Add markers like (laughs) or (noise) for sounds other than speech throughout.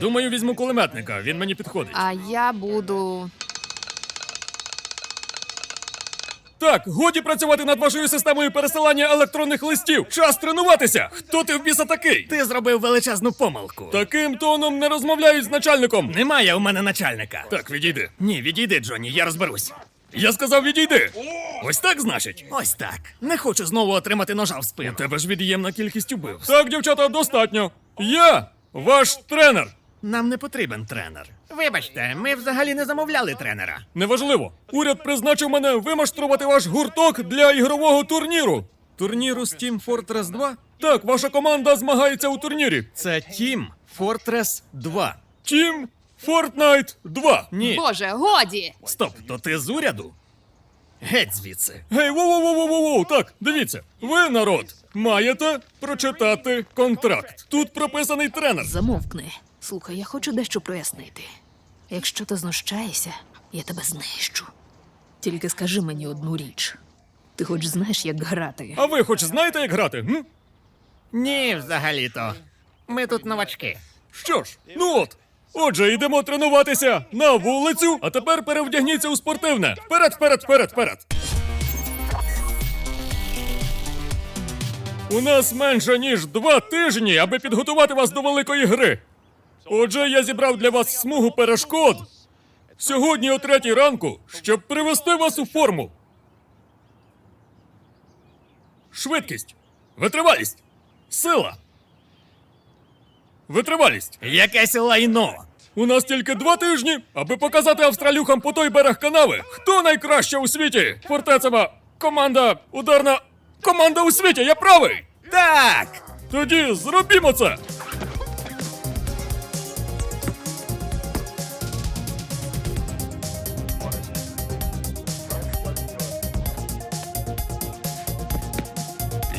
Думаю, візьму кулеметника, він мені підходить. А я буду. Так, годі працювати над вашою системою пересилання електронних листів. Час тренуватися. Хто ти в біса такий? Ти зробив величезну помилку. Таким тоном не розмовляють з начальником. Немає у мене начальника. Так, відійди. Ні, відійди, Джонні, я розберусь. Я сказав, відійди. Ось так, значить. Ось так. Не хочу знову отримати ножа в У спину. тебе ж від'ємна кількість убивств. Так, дівчата, достатньо. Я ваш тренер. Нам не потрібен тренер. Вибачте, ми взагалі не замовляли тренера. Неважливо. Уряд призначив мене вимаштрувати ваш гурток для ігрового турніру. Турніру Steam Fortress 2? Так, ваша команда змагається у турнірі. Це Team Fortress 2. Team Fortnite 2. Ні. Боже, годі! Стоп, то ти з уряду? Геть звідси. Гей, воу-воу-воу-воу-воу, так, дивіться. Ви, народ, маєте прочитати контракт. Тут прописаний тренер. Замовкни. Слухай, я хочу дещо прояснити. Якщо ти знущаєшся, я тебе знищу. Тільки скажи мені одну річ. Ти хоч знаєш, як грати. А ви хоч знаєте, як грати? М? Ні, взагалі-то. Ми тут новачки. Що ж, ну от. Отже, йдемо тренуватися на вулицю, а тепер перевдягніться у спортивне. Вперед, вперед, вперед, вперед. У нас менше ніж два тижні, аби підготувати вас до великої гри. Отже, я зібрав для вас смугу перешкод сьогодні о третій ранку, щоб привести вас у форму. Швидкість, витривалість, сила. Витривалість. Якесь лайно. У нас тільки два тижні, аби показати австралюхам по той берег канави, хто найкраща у світі. Фортецева команда, ударна команда у світі, я правий. Так! Тоді зробімо це.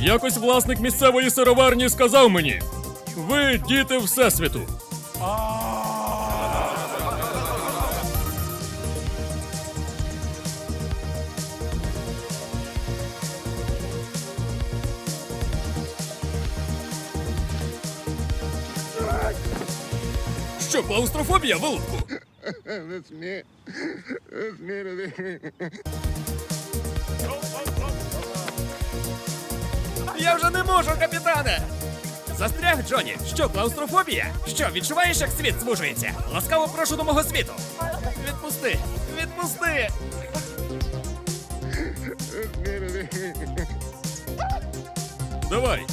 Якось власник місцевої сироварні сказав мені: ви діти Всесвіту. Що, клаустрофобія, вилупку? (laughs) Я вже не можу, капітане! Застряг, Джоні. Що, клаустрофобія? Що, відчуваєш, як світ звужується? Ласкаво прошу до мого світу. Відпусти! Відпусти! Давай.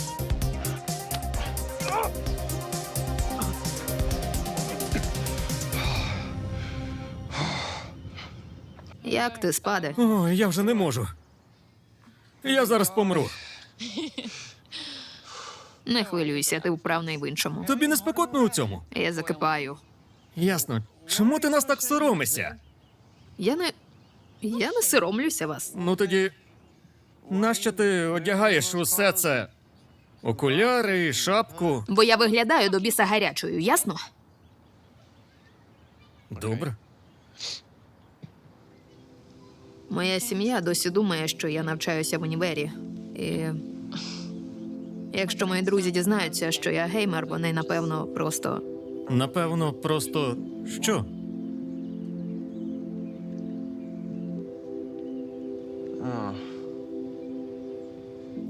Як ти спаде? Ой, я вже не можу. Я зараз помру. Не хвилюйся, ти вправний в іншому. Тобі не спекотно у цьому? Я закипаю. Ясно. Чому ти нас так соромишся? Я не. Я не соромлюся вас. Ну тоді. Нащо ти одягаєш усе це? Окуляри, шапку. Бо я виглядаю до біса гарячою, ясно? Добре. Моя сім'я досі думає, що я навчаюся в універі. І якщо мої друзі дізнаються, що я геймер, вони напевно просто. Напевно, просто що?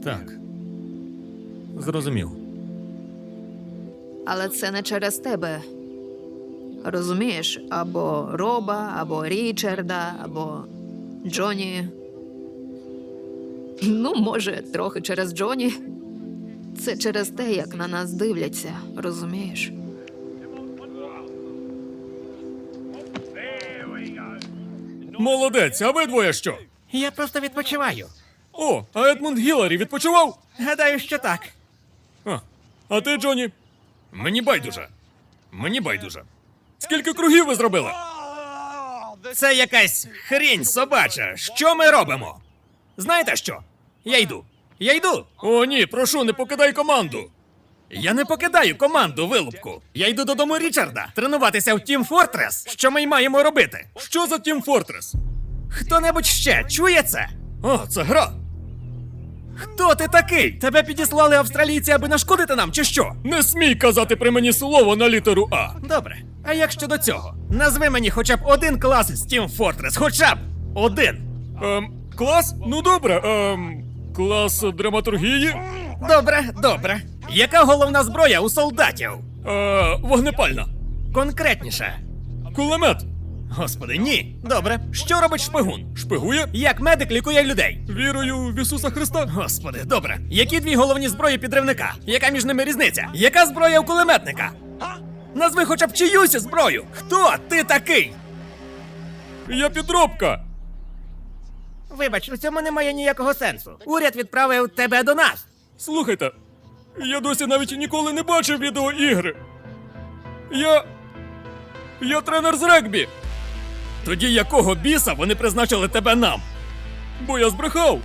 Так. Зрозумів. Але це не через тебе. Розумієш, або Роба, або Річарда, або Джоні. Ну, може, трохи через Джоні. Це через те, як на нас дивляться, розумієш? Молодець, а ви двоє що? Я просто відпочиваю. О, а Едмунд Гіларі відпочивав? Гадаю, що так. А, а ти, Джоні? Мені байдуже. Мені байдуже. Скільки кругів ви зробили? Це якась хрінь собача. Що ми робимо? Знаєте що? Я йду. Я йду. О, ні, прошу, не покидай команду. Я не покидаю команду вилупку. Я йду додому Річарда тренуватися в Team Fortress. Що ми й маємо робити? Що за Тім Фортрес? Хто-небудь ще чує це? А, це гра. Хто ти такий? Тебе підіслали австралійці, аби нашкодити нам, чи що? Не смій казати при мені слово на літеру А. Добре. А як щодо цього? Назви мені хоча б один клас з Team Fortress, хоча б один. Ем, клас? Ну добре. Ем, клас драматургії? Добре, добре. Яка головна зброя у солдатів? Е, вогнепальна. Конкретніше. Кулемет. Господи, ні. Добре. Що робить шпигун? Шпигує? Як медик лікує людей? Вірою в Ісуса Христа. Господи, добре. Які дві головні зброї підривника? Яка між ними різниця? Яка зброя у кулеметника? Назви хоча б чиюсь зброю. Хто ти такий? Я підробка. Вибач, у цьому немає ніякого сенсу. Уряд відправив тебе до нас. Слухайте, я досі навіть ніколи не бачив відеоігри. Я. Я тренер з регбі, Тоді якого біса вони призначили тебе нам? бо я збрехав.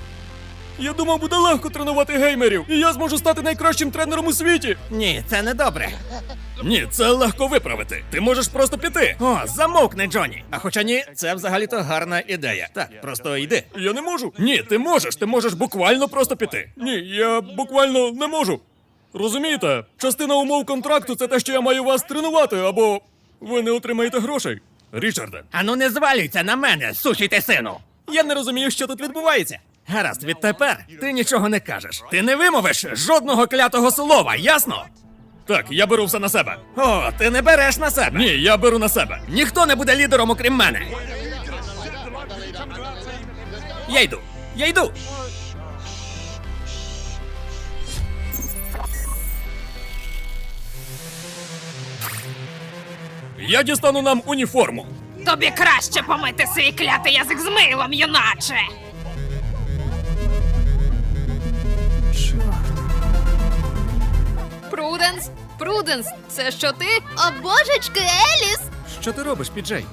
Я думав, буде легко тренувати геймерів, і я зможу стати найкращим тренером у світі. Ні, це не добре. Ні, це легко виправити. Ти можеш просто піти. О, замовкни, Джонні. А хоча ні, це взагалі-то гарна ідея. Так, просто йди. Я не можу. Ні, ти можеш. Ти можеш буквально просто піти. Ні, я буквально не можу. Розумієте, частина умов контракту це те, що я маю вас тренувати, або ви не отримаєте грошей. Річарде, Ану не звалюйся на мене, сучий ти сину. я не розумію, що тут відбувається. Гаразд, відтепер ти нічого не кажеш. Ти не вимовиш жодного клятого слова, ясно? Так, я беру все на себе. О, ти не береш на себе. Ні, я беру на себе. Ніхто не буде лідером, окрім мене. Я йду. Я йду. Я дістану нам уніформу. Тобі краще помити свій клятий язик з милом, юначе. Пруденс? Пруденс, це що ти? О, божечки, Еліс! Що ти робиш, Піджей?